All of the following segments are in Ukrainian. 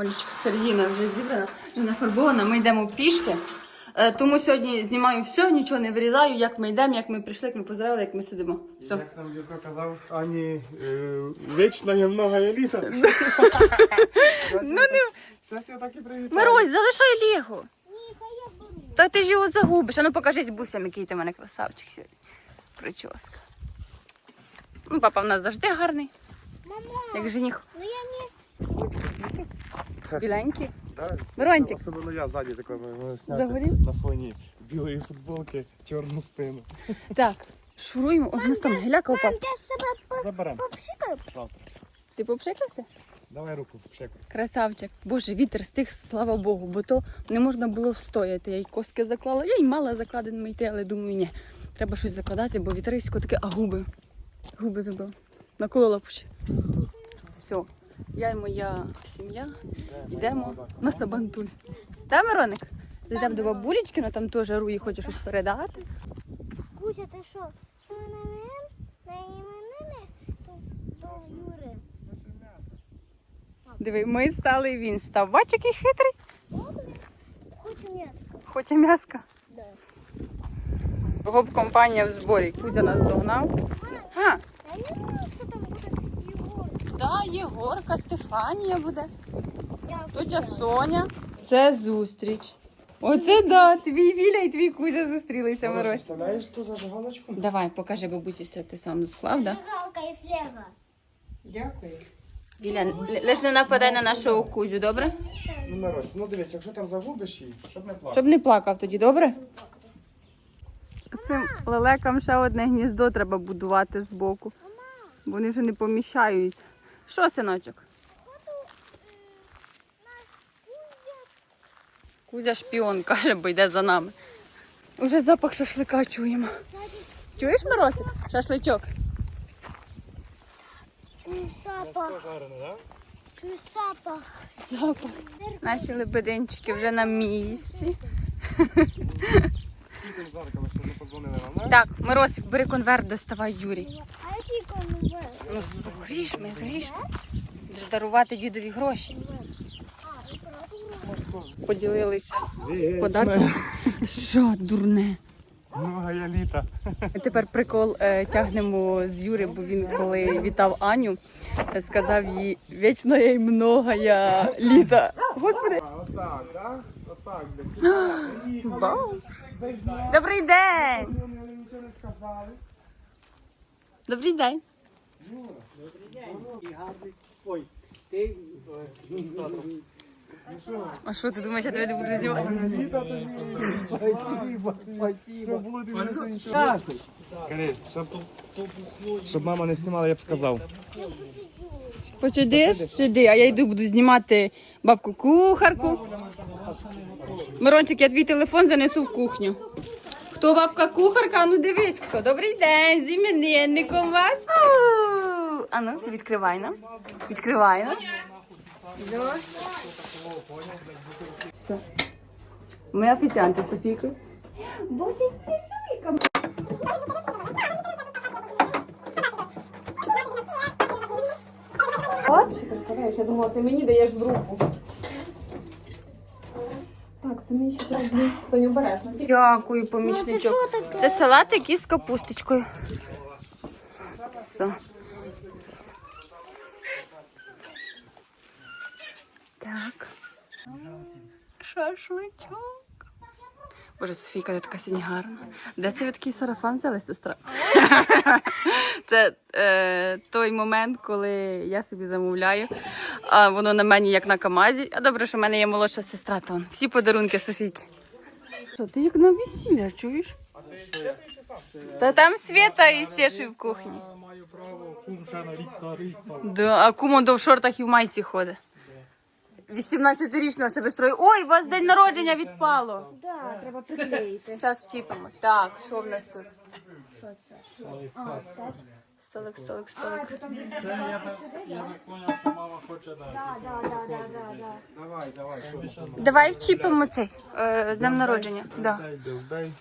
Олічка Сергійна вже зібрана, вже нафарбована. Ми йдемо пішки. Е, Тому сьогодні знімаю все, нічого не вирізаю, як ми йдемо, як ми прийшли, як ми поздравили, як ми сидимо. Все. Як там Юрко казав, Ані е, вічна є много еліта. ну, не... Зараз я так і привітаю. Мирусь, залишай Лего. Та ти ж його загубиш. А ну покажись бусям, який ти в мене красавчик сьогодні. Прическа. Ну, папа в нас завжди гарний, Мама, як жених. ну я не... Біленький. Да, Мирончик. Особливо я ззаді такий зняти Загорів? на фоні білої футболки, чорну спину. Так, шуруємо. О, в нас там гіляка упав. Заберемо попшикаю. завтра. Ти попшикався? Давай руку, пшекай. Красавчик. Боже, вітер стих, слава Богу, бо то не можна було встояти. Я й коски заклала. Я й мала закладеними йти, але думаю, ні. Треба щось закладати, бо вітерисько таке, а губи. Губи зубила. Наколола пуші. Все. Я і моя сім'я йдемо на Сабантуль. Та, Мироник? Йдемо до бабулечки, ну там теж Руї хоче щось передати. Кузя, ти що? Що на мене? На іменини? То, то Юри. Диви, ми стали і він став. Бач, який хитрий. Хочу м'яско. Хоче м'яска. Да. Гоп компанія в зборі. Кузя нас догнав. А, Я не знаю, що там буде Єгор. Да, Єгорка, Стефанія буде. Тетя Соня. Це зустріч. Оце да, твій Віля і твій Кузя зустрілися, Мирось. Вставляєш ту зажигалочку? Давай, покажи бабусі, що ти сам склав, да? Зажигалка із Лего. Дякую. Віля, лиш не нападай на нашого Кузю, добре? Ну, Мирось, ну дивись, якщо там загубиш її, щоб не плакати. Щоб не плакав тоді, добре? Цим лелекам ще одне гніздо треба будувати збоку. Бо вони вже не поміщаються. Що, синочок? Кузя шпіон, каже, бо йде за нами. Уже запах шашлика чуємо. Чуєш, Миросик? Шашличок. Чую запах. Чую запах. Запах. Наші лебединчики вже на місці. Не нам? Так, Миросик, бери конверт, доставай Юрій. А який конверт? Ну, згріш ми, згріш. Будеш дарувати дідові гроші. А. Поділилися подарки. Що, дурне? Много еліта. Тепер прикол е, тягнемо з Юри, бо він коли вітав Аню, е, сказав їй вічно їй много я літа. Господи. Отак, так? Де. Бау. Добрий день! Вони нічого не сказали. Добрий день. І гарний. Ой, ти з татом. А що ти думаєш, я тебе не буду знімати? Щоб мама не знімала, я б сказав. Посидиш? Сиди, а я йду буду знімати бабку кухарку. Мирончик, я твій телефон занесу в кухню. Хто бабка кухарка? Ну дивись, хто. Добрий день, з іменинником вас. У, А ну, відкривай нам. Відкривай нам. Все. Ми офіціанти з Софійкою. Боже, стішуйка. От, я думала, ти мені даєш в руку. Так, це мені ще треба Соню обережно. Дякую, помічничок. Це салатик із капусточкою. Все. Так. Шашличок. Боже, Софійка, ти така сьогодні гарна. Де це ви такий сарафан взяли, сестра? Це е, той момент, коли я собі замовляю, а воно на мені як на Камазі. А добре, що в мене є молодша сестра, то он. всі подарунки Софійки. Що, ти як на весілля, чуєш? Та там Свята і Стеші в кухні. Маю право, кум ще на рік старий став. Да, а кумон до в шортах і в майці ходить. 18-річного себе строїть. Ой, у вас день народження відпало. Да, треба приклеїти. Зараз вчіпимо. Так, що в нас тут? Що це? Столик, столик, столик. Це я так, я так поняв, що мама хоче дати. Да, да, да, да, да, да. Давай, давай, що? Давай вчіпимо цей е, з днем народження. Да. Дай, дай.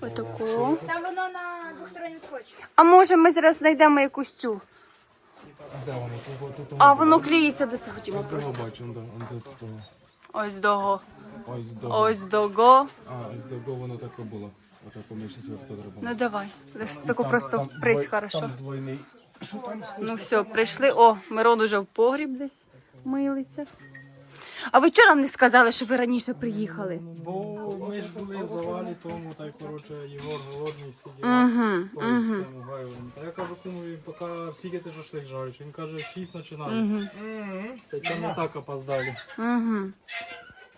Отаку. Там воно на двосторонньому скотчі. А може ми зараз знайдемо якусь цю Де воно? Тут, тут, тут, А воно клеїться до цього Того просто. бачу, да, он до того. Ось дого. Ось до. Ось дого. А, ось до воно таке було. Отако ми ще зробимо. Ну давай. Десь таку просто впрись, хорошо. Там двойний. Що там Ну все, прийшли. О, Мирон уже в погріб десь милиться. А ви вчора не сказали, що ви раніше приїхали? Бо ми ж були в завалі тому, та й коротше Єгор голодний сидів. Угу, По угу. Та я кажу, кому він поки всі ти шашлик жариш. Він каже, 6 починає. угу, Та й там не так опоздали. угу.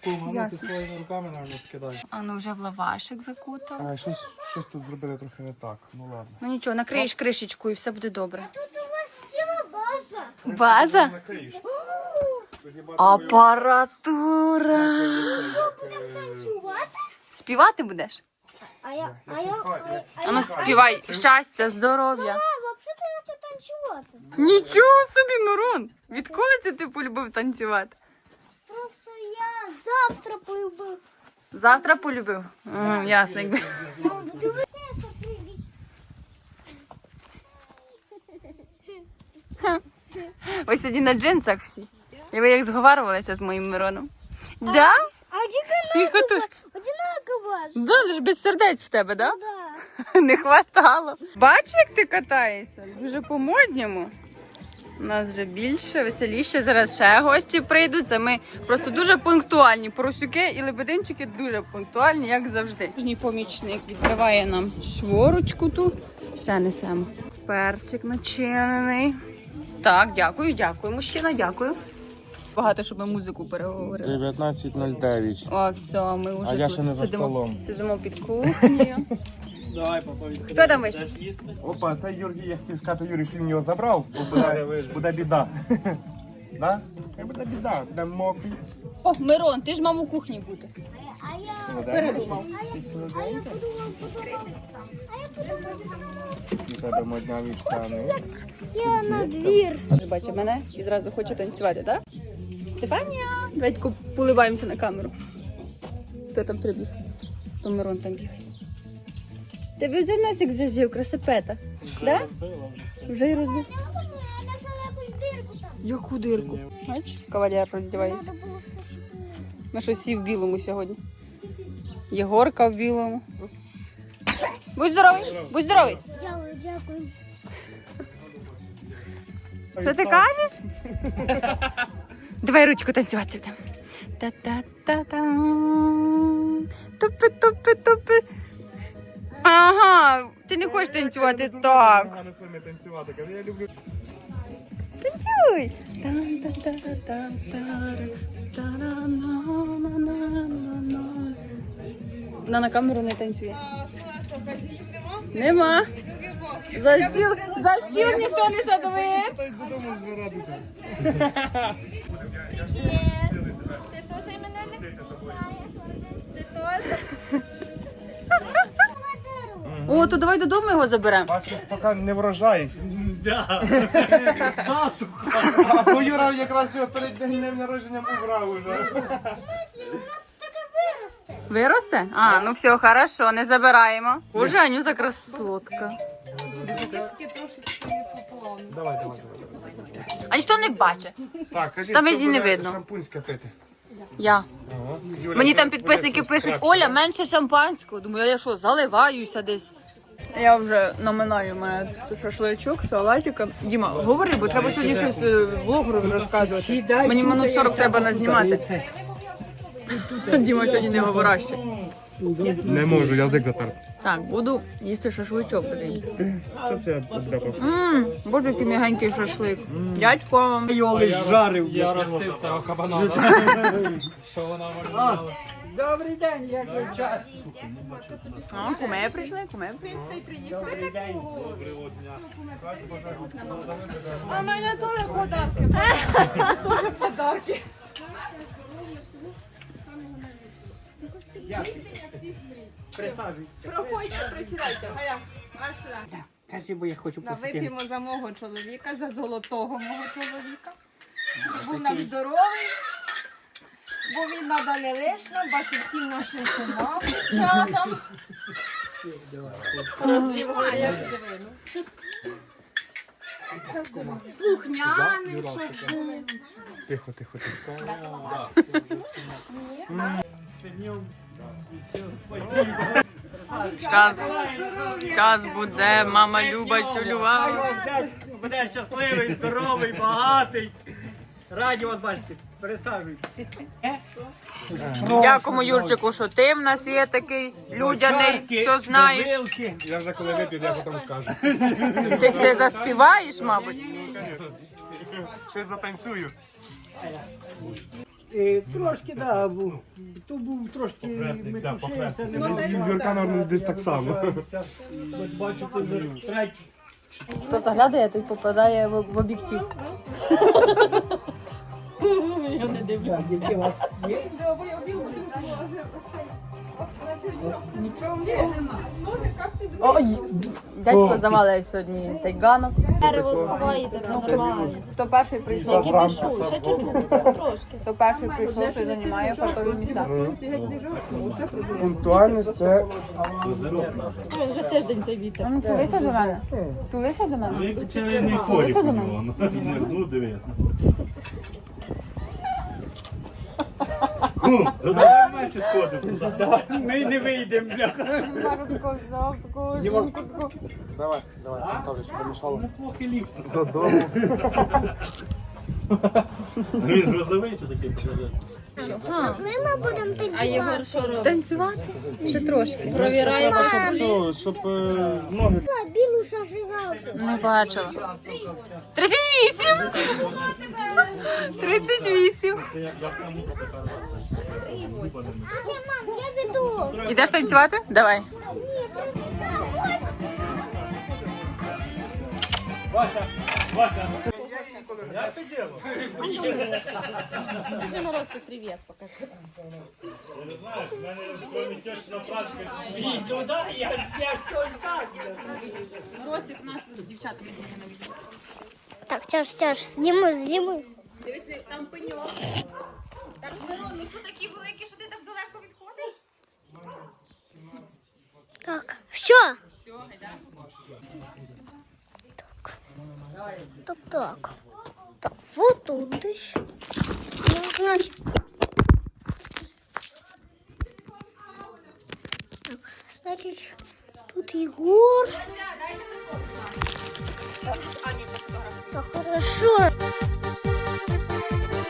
Кума, ну ти Ясно. своїми руками, наверное, скидай. А ну вже в лавашик закутав. А, щось, щось тут зробили трохи не так. Ну ладно. Ну нічого, накриєш кришечку і все буде добре. Тут у вас ціла база. База? Накриєш. Апаратура. Танцювати? Співати будеш? А я, а я, а а А ну співай щастя, здоров'я. Взагалі танцювати. Нічого собі, Мирон. Відколи це ти полюбив танцювати? Просто я завтра полюбив. Завтра полюбив. М, ясно, якби. Дивися, що сьогодні на джинсах всі. І ви як зговарювалися з моїм Мироном. Да? А одинаково, одинаково ж. Да, лиш без сердець в тебе, да? Да. Не хватало. Бачиш, як ти катаєшся? Дуже по-модньому. У нас вже більше, веселіше. Зараз ще гості прийдуть. Це ми просто дуже пунктуальні. Поросюки і лебединчики дуже пунктуальні, як завжди. Мій помічник відкриває нам шворочку ту. Все несемо. Перчик начинений. Так, дякую, дякую, мужчина, дякую. Багато, щоб ми музику переговорили. 19.09. О, все, ми вже А я тут ще не за сидимо, столом. сидимо під кухнею. Давай, папа. Хто там вийшов? Їсти? Опа, це Юрій, я хотів сказати, Юрій, що він його забрав, бо буде, буде біда. Да? Буде біда, буде мокрий. О, Мирон, ти ж мав у кухні бути. А я, Передумав. а я, а я подумав, подумав. А я подумав, подумав. І тебе модня штани. Я на двір. Бачить мене і зразу хоче танцювати, так? Стефанія! Давайте поливаємося на камеру. Хто там прибіг? То Мирон там бігає. Тебе вже носик зажив, красопета. Да? Розбила вже. Вже й розбив. Яку дирку? Бач, кавалер роздівається. Ми щось всі в білому сьогодні. Єгорка в білому. Будь здоровий, будь здоровий. Дякую, дякую. Що ти кажеш? Давай ручку танцювати будемо. Та-та-та-та. Тупи, тупи, тупи. Ага, ти не хочеш танцювати так. Я люблю. Танцюй. Там-та-та-та-та-та-ра. На на камеру не танцює. Нема. За стіл, за стіл ніхто не зрадити. О, то давай додому його заберемо. Бачиш, поки не врожай. Да. А Юра якраз його перед днем народженням убрав уже. У нас виросте. А, ну все, хорошо, не забираємо. Боже, Анюта красотка. Давай, давай, давай. А ніхто не бачить. Так, кажи, Там хто і не буде видно. Шампунське пити. Я. Ага. Юля, Мені там підписники пишуть, краще. Оля, менше шампанського. Думаю, я що, заливаюся десь. Я вже наминаю мене тут шашличок, салатика. Діма, говори, бо треба сьогодні щось е, влогу розказувати. Мені минут 40 треба назнімати. Діма сьогодні не говоряще. Не можу, язик затерт. Так, буду їсти шашличок. блін. Що це? Ммм, боже, який м'ягенький шашлик. Дядько. Його жарив. Я ростив цього кабана. Що вона маринувала? Добрий день, як ви час? А, куме прийшли, куме прийшли. Добрий день. А в мене теж подарки. Присаджуйтесь. Проходьте, присідайте. А я марш сюди. Кажи, бо я хочу Да, посидіти. вип'ємо за мого чоловіка, за золотого мого чоловіка. Був нам здоровий, бо він надо не лишно, бачив всім нашим кумам, дівчатам. Розвіває. Слухняним, щоб Тихо, тихо, тихо. Щас, щас буде, мама Люба чулювала. Буде щасливий, здоровий, багатий. Раді вас бачити. Присаджуйтесь. Дякуємо Юрчику, що ти в нас є такий людяний, все знаєш. Я вже коли вип'ю, я потім скажу. Ти, ти заспіваєш, мабуть. Ще затанцюю. Е, Трошки, да, був. То був трошки метушився, не можу. Юрка, мабуть, десь так само. Бачу, це вже третій. Хто заглядає, той попадає в, в об'єктив. Я не дивлюся. Так, які у вас є? Ой, дядько завалив сьогодні цей ганок. Дерево сховаєте, нормально. Хто перший прийшов, Тільки пишу, ще чуть-чуть, трошки. хто перший прийшов, той займає фартові місця. Пунктуальність це Вже тиждень цей вітер. Ну, Тулися до мене. Тулися до мене. Тулися до мене. Ну, ну давай вместе сходимо. Ми не вийдемо, бляха. Кажу, такого взяв, такого жінку, таку. Давай, давай, поставлю, щоб помішало. Плохий ліфт. Додому. Він грузовий чи такий пожежець? Ми будемо танцювати. Танцювати? Ще трошки. Провіраємо. Що, щоб е, ноги Білу шажигалку. Не бачила. 38! 38! Мам, я веду. Ідеш танцювати? Давай. Вася, Вася. Скажи Морозу привіт, покажи. Знаєш, в мене кроме тещі на працю. Ну да, я, я що так. Ростик у нас з дівчатами сьогодні на Так, тяж, тяж, зніми, зніми. Дивись, там пеньок. Так, Мирон, ми що такі великі, що ти так далеко відходиш? Так, що? Так, так, так. Так, вот тут десь. Ну, значить. Так, значить, тут Єгор. Так, хорошо. Thank you.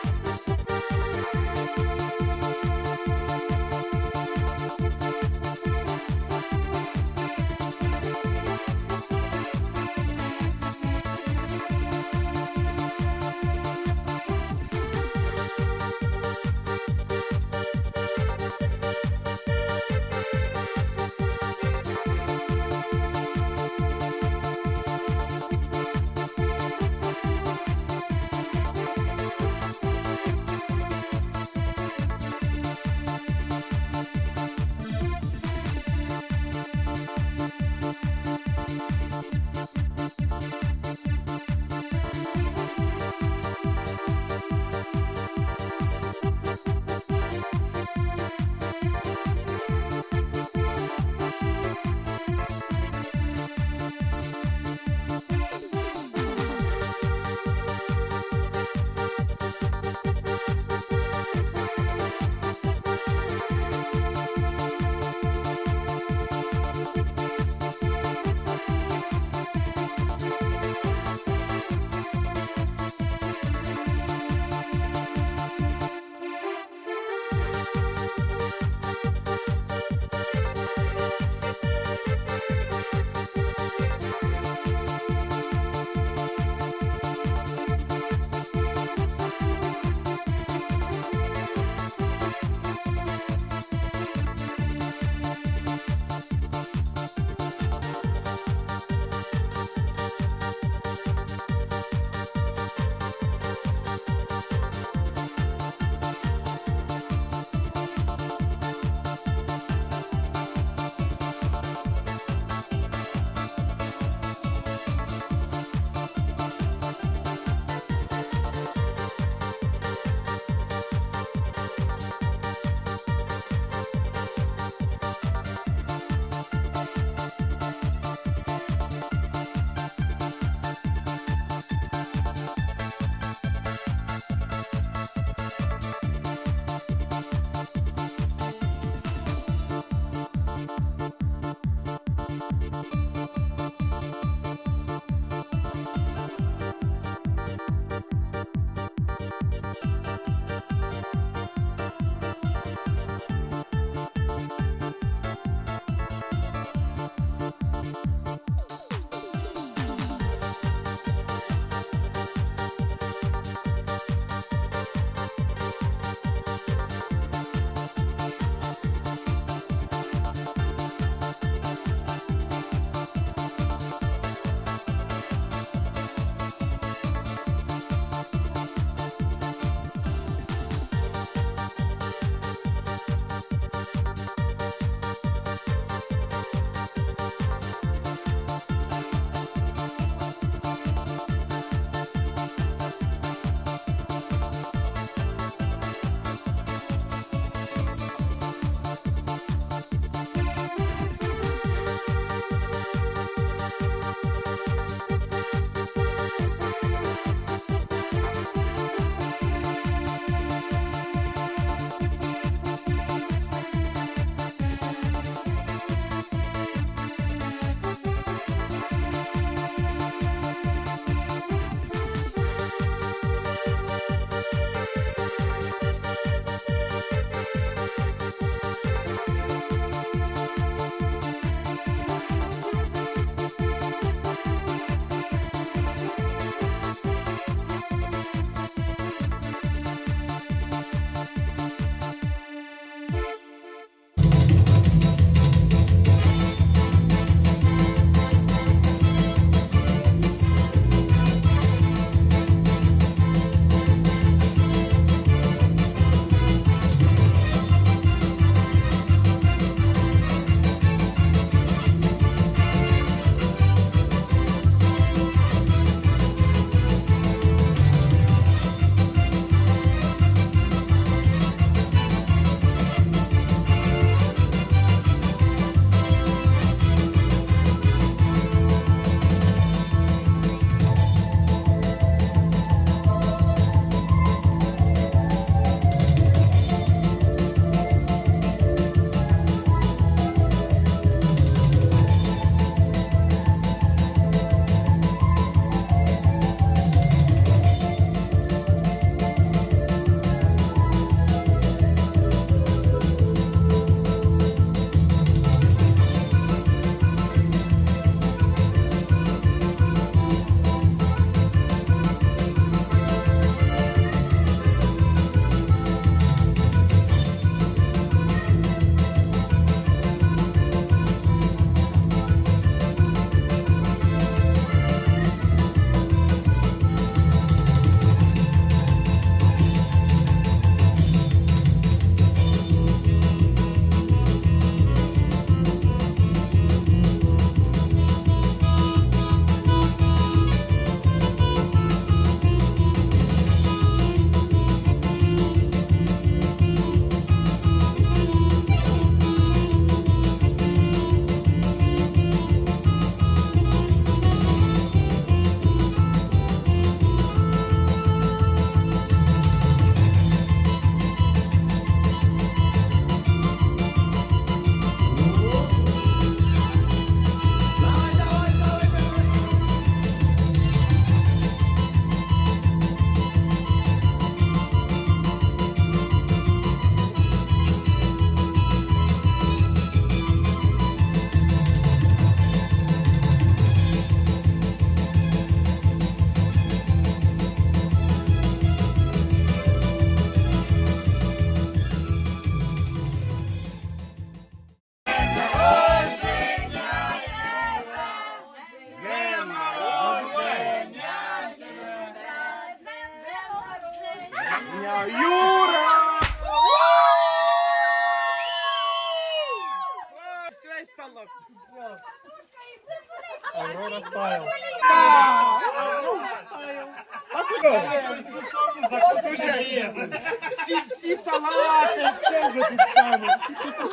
всі, всі салати, все вже під саме.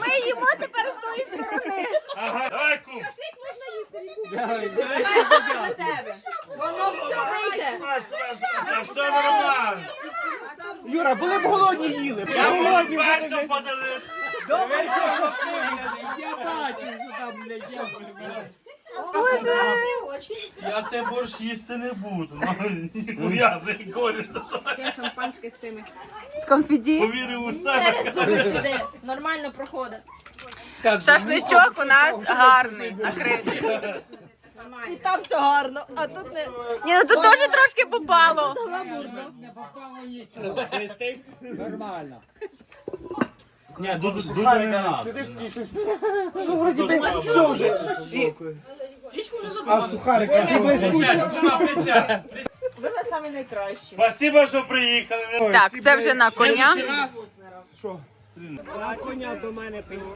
Ми їмо Я цей борщ їсти не буду. Ну, ніхуя, за коріш, що? Шампанське з цими. З конфіді. Повірив у себе. Нормально проходить. Шашличок у нас гарний, накритий. І там все гарно, а тут не Ні, ну тут теж трошки попало. гламурно. Нормально. Ні, дуду не надо. Сидиш і щось. Що вроді все вже. І- А сухарик. Присядь. Ви самі найкращі. Спасибо, що приїхали. Так, це вже на коня. Що? На коня до мене пиво.